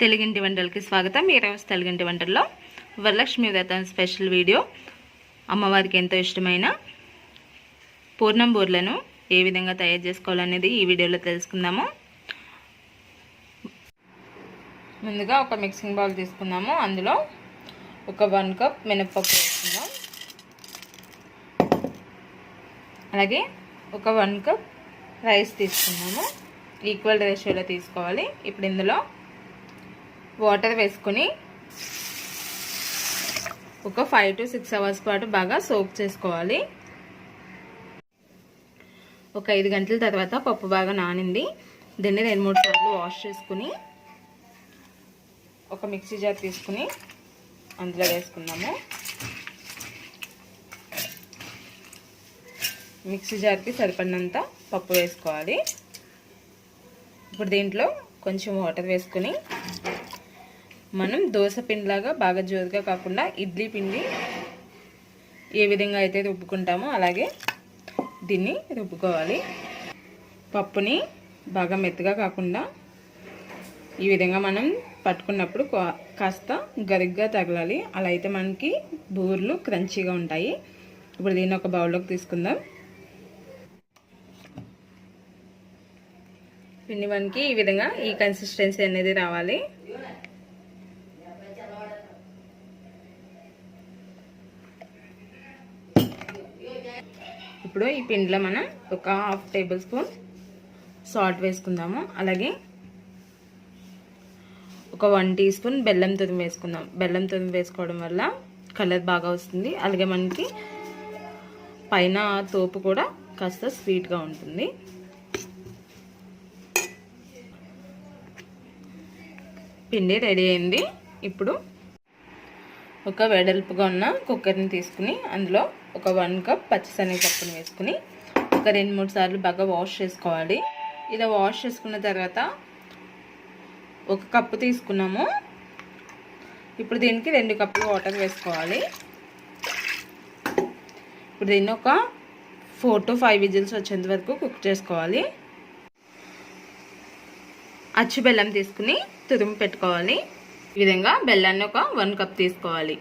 తెలుగింటి వంటలకి స్వాగతం. ఈరోజు తెలుగింటి వంటల్లో వరలక్ష్మి వ్రతం స్పెషల్ వీడియో. అమ్మవారికి ఎంతో ఇష్టమైన పూర్ణం బూర్లను ఏ విధంగా తయారు చేసుకోవాలనేది ఈ వీడియోలో తెలుసుకుందాము. ముందుగా ఒక మిక్సింగ్ బౌల్ తీసుకుందాము. అందులో ఒక వన్ కప్ మినప్పప్పు వేసుకుందాం. అలాగే ఒక వన్ కప్ రైస్ తీసుకున్నాము ఈక్వల్ రేషియోలో తీసుకోవాలి. ఇప్పుడు ఇందులో వాటర్ వేసుకొని ఒక ఫైవ్ టు సిక్స్ అవర్స్ పాటు బాగా సోక్ చేసుకోవాలి. ఒక ఐదు గంటల తర్వాత పప్పు బాగా నానింది. దీన్ని రెండు మూడు సార్లు వాష్ చేసుకుని ఒక మిక్సీ జార్ తీసుకుని అందులో వేసుకున్నాము మిక్సీ జార్కి సరిపడినంత పప్పు వేసుకోవాలి. ఇప్పుడు దీంట్లో కొంచెం వాటర్ వేసుకొని మనం దోశ పిండిలాగా బాగా జోరుగా కాకుండా ఇడ్లీ పిండి ఏ విధంగా అయితే రుబ్బుకుంటామో అలాగే దీన్ని రుబ్బుకోవాలి. పప్పుని బాగా మెత్తగా కాకుండా ఈ విధంగా మనం పట్టుకున్నప్పుడు కాస్త గరిగ్గా తగలాలి. అలా అయితే మనకి బూర్లు క్రంచీగా ఉంటాయి. ఇప్పుడు దీన్ని ఒక బౌల్లోకి తీసుకుందాం. పిండి మనకి ఈ విధంగా ఈ కన్సిస్టెన్సీ అనేది రావాలి. ఇప్పుడు ఈ పిండిలో మనం ఒక హాఫ్ టేబుల్ స్పూన్ సాల్ట్ వేసుకుందాము. అలాగే ఒక వన్ టీ స్పూన్ బెల్లం తురిమి వేసుకుందాం. బెల్లం తురిమి వేసుకోవడం వల్ల కలర్ బాగా వస్తుంది. అలాగే మనకి పైన తోపు కూడా కాస్త స్వీట్గా ఉంటుంది. పిండి రెడీ అయింది. ఇప్పుడు ఒక వెడల్పుగా ఉన్న కుక్కర్ని తీసుకుని అందులో ఒక వన్ కప్ పచ్చిశనగపప్పును వేసుకుని ఒక రెండు మూడు సార్లు బాగా వాష్ చేసుకోవాలి. ఇలా వాష్ చేసుకున్న తర్వాత ఒక కప్పు తీసుకున్నాము. ఇప్పుడు దీనికి రెండు కప్పులు వాటర్ వేసుకోవాలి. ఇప్పుడు దీన్ని ఒక ఫోర్ టు ఫైవ్ విజిల్స్ వచ్చేంత వరకు కుక్ చేసుకోవాలి. అచ్చు బెల్లం తీసుకుని తురుము పెట్టుకోవాలి. ఈ విధంగా బెల్లాన్ని ఒక వన్ కప్ తీసుకోవాలి.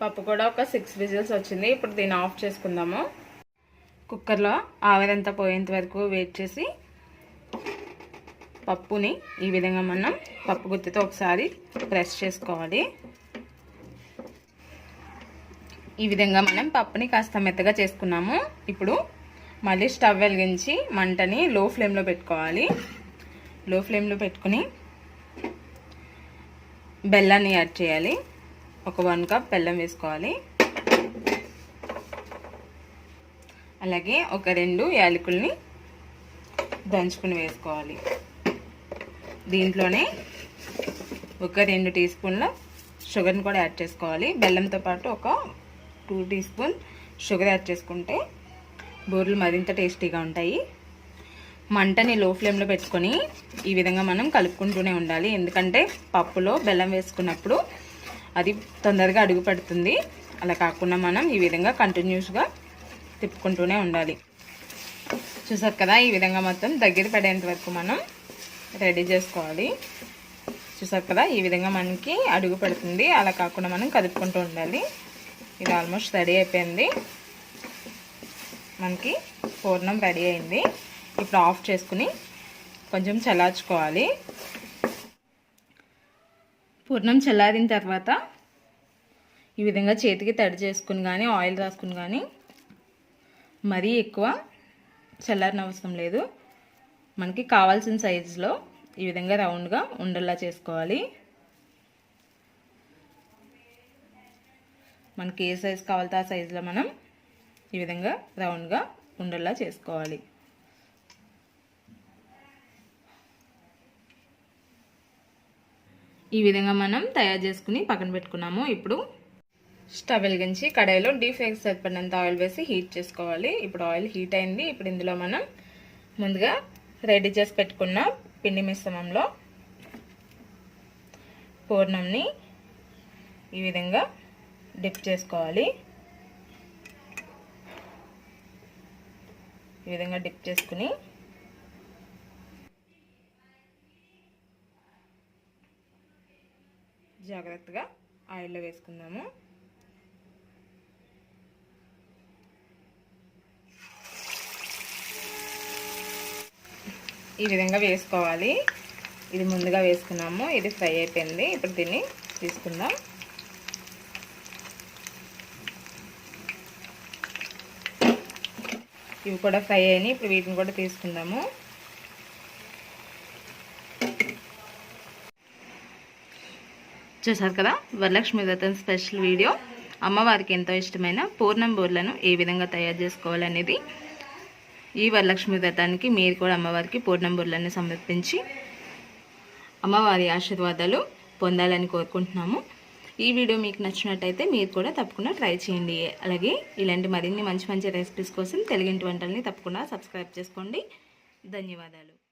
పప్పు కూడా ఒక సిక్స్ విజిల్స్ వచ్చింది. ఇప్పుడు దీన్ని ఆఫ్ చేసుకుందాము. కుక్కర్లో ఆవిరంతా పోయేంత వరకు వెయిట్ చేసి పప్పుని ఈ విధంగా మనం పప్పు గుత్తితో ఒకసారి ప్రెస్ చేసుకోవాలి. ఈ విధంగా మనం పప్పుని కాస్త మెత్తగా చేసుకున్నాము. ఇప్పుడు మళ్ళీ స్టవ్ వెలిగించి మంటని లో ఫ్లేమ్లో పెట్టుకోవాలి. లో ఫ్లేమ్లో పెట్టుకుని బెల్లాన్ని యాడ్ చేయాలి. ఒక వన్ కప్ బెల్లం వేసుకోవాలి. అలాగే ఒక రెండు యాలకుల్ని దంచుకుని వేసుకోవాలి. దీంట్లోనే ఒక రెండు టీ స్పూన్ల షుగర్ని కూడా యాడ్ చేసుకోవాలి. బెల్లంతో పాటు ఒక two teaspoon sugar add చేసుకుంటే బూరెలు మరింత టేస్టీగా ఉంటాయి. మంటని లో ఫ్లేమ్లో పెట్టుకొని ఈ విధంగా మనం కలుపుకుంటూనే ఉండాలి. ఎందుకంటే పప్పులో బెల్లం వేసుకున్నప్పుడు అది తొందరగా అడుగు పెడుతుంది. అలా కాకుండా మనం ఈ విధంగా కంటిన్యూస్గా తిప్పుకుంటూనే ఉండాలి. చూసారు కదా ఈ విధంగా మొత్తం దగ్గర పడేంత వరకు మనం రెడీ చేసుకోవాలి. చూసారు కదా ఈ విధంగా మనకి అడుగు పెడుతుంది. అలా కాకుండా మనం కదుపుకుంటూ ఉండాలి. ఇది ఆల్మోస్ట్ రెడీ అయిపోయింది. మనకి పూర్ణం రెడీ అయింది. ఇప్పుడు ఆఫ్ చేసుకుని కొంచెం చల్లార్చుకోవాలి. పూర్ణం చల్లారిన తర్వాత ఈ విధంగా చేతికి తడి చేసుకుని కానీ ఆయిల్ రాసుకుని కానీ మరీ ఎక్కువ చల్లారిన అవసరం లేదు. మనకి కావాల్సిన సైజులో ఈ విధంగా రౌండ్గా ఉండేలా చేసుకోవాలి. మనకి ఏ సైజు కావాలితే ఆ సైజులో మనం ఈ విధంగా రౌండ్గా ఉండేలా చేసుకోవాలి. ఈ విధంగా మనం తయారు చేసుకుని పక్కన పెట్టుకున్నాము. ఇప్పుడు స్టవ్ వెలిగించి కడాయిలో డీప్ ఫ్రైకి సరిపడినంత ఆయిల్ వేసి హీట్ చేసుకోవాలి. ఇప్పుడు ఆయిల్ హీట్ అయింది. ఇప్పుడు ఇందులో మనం ముందుగా రెడీ చేసి పెట్టుకున్న పిండి మిశ్రమంలో పూర్ణంని ఈ విధంగా డిప్ చేసుకోవాలి. ఈ విధంగా డిప్ చేసుకుని జాగ్రత్తగా ఆయిల్లో వేసుకుందాము. ఈ విధంగా వేసుకోవాలి. ఇది ముందుగా వేసుకున్నాము. ఇది ఫ్రై అయిపోయింది. ఇప్పుడు దీన్ని తీసుకుందాం. ఇవి కూడా ఫ్రై అయినాయి. ఇప్పుడు వీటిని కూడా తీసుకుందాము. చూసారు కదా? వరలక్ష్మి వ్రతం స్పెషల్ వీడియో. అమ్మవారికి ఎంతో ఇష్టమైన పూర్ణం బూర్లను ఏ విధంగా తయారు చేసుకోవాలనేది. ఈ వరలక్ష్మి వ్రతానికి మీరు కూడా అమ్మవారికి పూర్ణం బూర్లను సమర్పించి అమ్మవారి ఆశీర్వాదాలు పొందాలని కోరుకుంటున్నాము. ఈ వీడియో మీకు నచ్చినట్టయితే మీరు కూడా తప్పకుండా ట్రై చేయండి. అలాగే ఇలాంటి మరిన్ని మంచి మంచి రెసిపీస్ కోసం తెలుగింటి వంటల్ని తప్పకుండా సబ్స్క్రైబ్ చేసుకోండి. ధన్యవాదాలు.